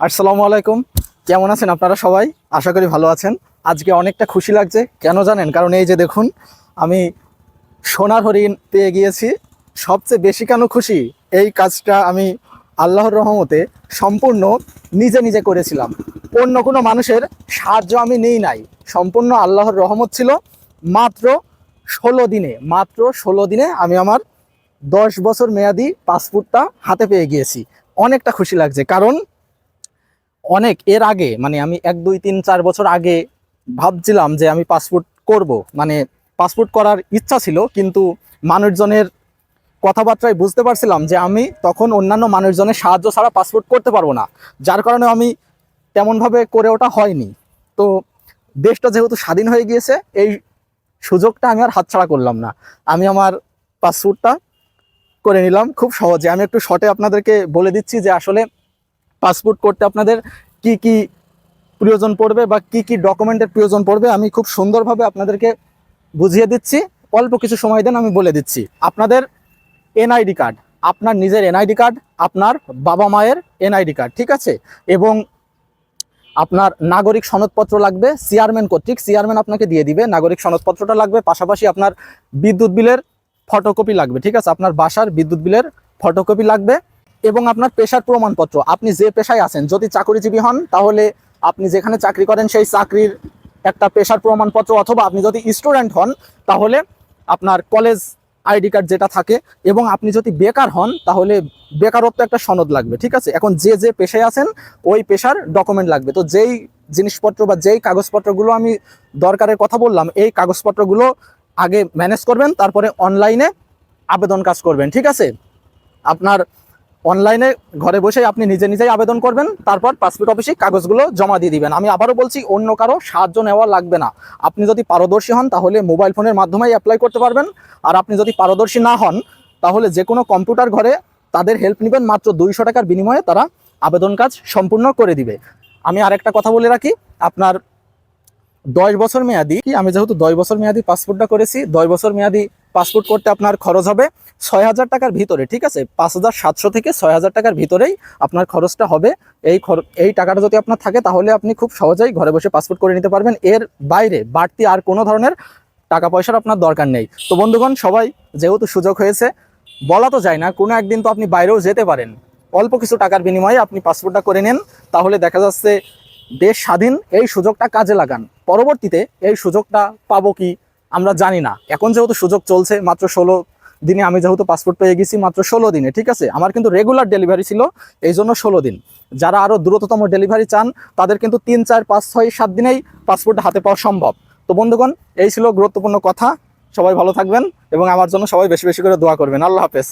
আসসালামু আলাইকুম। কেমন আছেন আপনারা সবাই? আশা করি ভালো আছেন। আজকে অনেকটা খুশি লাগছে। কেন জানেন? কারণ এই যে দেখুন, আমি সোনার হরিণ পেয়ে গিয়েছি। সবচেয়ে বেশি কেন খুশি? এই কাজটা আমি আল্লাহর রহমতে সম্পূর্ণ নিজে নিজে করেছিলাম। অন্য কোনো মানুষের সাহায্য আমি নেই নাই। সম্পূর্ণ আল্লাহর রহমত ছিল মাত্র ষোলো দিনে, মাত্র ষোলো দিনে আমি আমার দশ বছর মেয়াদি পাসপোর্টটা হাতে পেয়ে গিয়েছি। অনেকটা খুশি লাগছে। কারণ অনেক এর আগে মানে আমি এক, দুই, তিন, চার বছর আগে ভাবছিলাম যে আমি পাসপোর্ট করব। মানে পাসপোর্ট করার ইচ্ছা ছিল, কিন্তু মানুষজনের কথাবার্তায় বুঝতে পারছিলাম যে আমি তখন অন্যান্য মানুষজনের সাহায্য ছাড়া পাসপোর্ট করতে পারব না। যার কারণে আমি তেমনভাবে করে ওটা হয়নি। তো দেশটা যেহেতু স্বাধীন হয়ে গিয়েছে, এই সুযোগটা আমি আর হাতছাড়া করলাম না। আমি আমার পাসপোর্টটা করে নিলাম খুব সহজে। আমি একটু শর্টে আপনাদেরকে বলে দিচ্ছি যে আসলে পাসপোর্ট করতে আপনাদের কি কি প্রয়োজন পড়বে বা কি কি ডকুমেন্টের প্রয়োজন পড়বে, আমি খুব সুন্দরভাবে আপনাদেরকে বুঝিয়ে দিচ্ছি। অল্প কিছু সময় দেন, আমি বলে দিচ্ছি। আপনাদের এনআইডি কার্ড, আপনার নিজের এনআইডি কার্ড, আপনার বাবা মায়ের এনআইডি কার্ড, ঠিক আছে? এবং আপনার নাগরিক সনদপত্র লাগবে চেয়ারম্যান কর্তৃক। চেয়ারম্যান আপনাকে দিয়ে দিবে, নাগরিক সনদপত্রটা লাগবে। পাশাপাশি আপনার বিদ্যুৎ বিলের ফটোকপি লাগবে, ঠিক আছে? আপনার বাসার বিদ্যুৎ বিলের ফটোকপি লাগবে। এবং আপনার পেশার প্রমাণপত্র, আপনি যে পেশায় আছেন, যদি চাকরিজীবী হন, তাহলে আপনি যেখানে চাকরি করেন, সেই চাকরির একটা পেশার প্রমাণপত্র, অথবা আপনি যদি স্টুডেন্ট হন, তাহলে আপনার কলেজ আইডি কার্ড যেটা থাকে, এবং আপনি যদি বেকার হন, তাহলে বেকারত্ব একটা সনদ লাগবে, ঠিক আছে? এখন যে যে পেশায় আছেন, ওই পেশার ডকুমেন্ট লাগবে। তো যেই জিনিসপত্র বা যেই কাগজপত্রগুলো আমি দরকারের কথা বললাম, এই কাগজপত্রগুলো আগে ম্যানেজ করবেন, তারপরে অনলাইনে আবেদন কাজ করবেন, ঠিক আছে? আপনার অনলাইনে ঘরে বসে আপনি নিজে নিজেই আবেদন করবেন, তারপর পাসপোর্ট অফিসে কাগজগুলো জমা দিয়ে দিবেন। আমি আবারও বলছি, অন্য কারও সাহায্য নেওয়া লাগবে না। আপনি যদি পারদর্শী হন, তাহলে মোবাইল ফোনের মাধ্যমেই অ্যাপ্লাই করতে পারবেন। আর আপনি যদি পারদর্শী না হন, তাহলে যে কোনো কম্পিউটার ঘরে তাদের হেল্প নেবেন, মাত্র দুইশো টাকার বিনিময়ে তারা আবেদন কাজ সম্পূর্ণ করে দিবে। আমি আরেকটা কথা বলে রাখি, আপনার দশ বছর মেয়াদি, আমি যেহেতু দশ বছর মেয়াদি পাসপোর্টটা করেছি, দশ বছর মেয়াদি পাসপোর্ট করতে আপনার খরচ হবে ছয় হাজার টাকার ভিতরে, ঠিক আছে? পাঁচ হাজার সাতশো থেকে ছয় হাজার টাকার ভিতরেই আপনার খরচটা হবে। এই এই টাকাটা যদি আপনার থাকে, তাহলে আপনি খুব সহজেই ঘরে বসে পাসপোর্ট করে নিতে পারবেন। এর বাইরে বাড়তি আর কোনো ধরনের টাকা পয়সার আপনার দরকার নেই। তো বন্ধুগণ, সবাই যেহেতু সুযোগ হয়েছে, বলা তো যায় না, কোনো একদিন তো আপনি বাইরেও যেতে পারেন। অল্প কিছু টাকার বিনিময়ে আপনি পাসপোর্টটা করে নেন, তাহলে দেখা যাচ্ছে দেশ স্বাধীন, এই সুযোগটা কাজে লাগান। পরবর্তীতে এই সুযোগটা পাবো কি? আমরা জানি না। এখন যেহেতু সুযোগ চলছে, মাত্র ষোলো দিনে আমি যেহেতু পাসপোর্ট পেয়ে গেছি, মাত্র ষোলো দিনে, ঠিক আছে? আমার কিন্তু রেগুলার ডেলিভারি ছিল, এই জন্য ষোলো দিন। যারা আরও দ্রুততম ডেলিভারি চান, তাদের কিন্তু তিন, চার, পাঁচ, ছয়, সাত দিনেই পাসপোর্ট হাতে পাওয়া সম্ভব। তো বন্ধুগণ, এই ছিল গুরুত্বপূর্ণ কথা। সবাই ভালো থাকবেন এবং আমার জন্য সবাই বেশি বেশি করে দোয়া করবেন। আল্লাহ হাফেজ।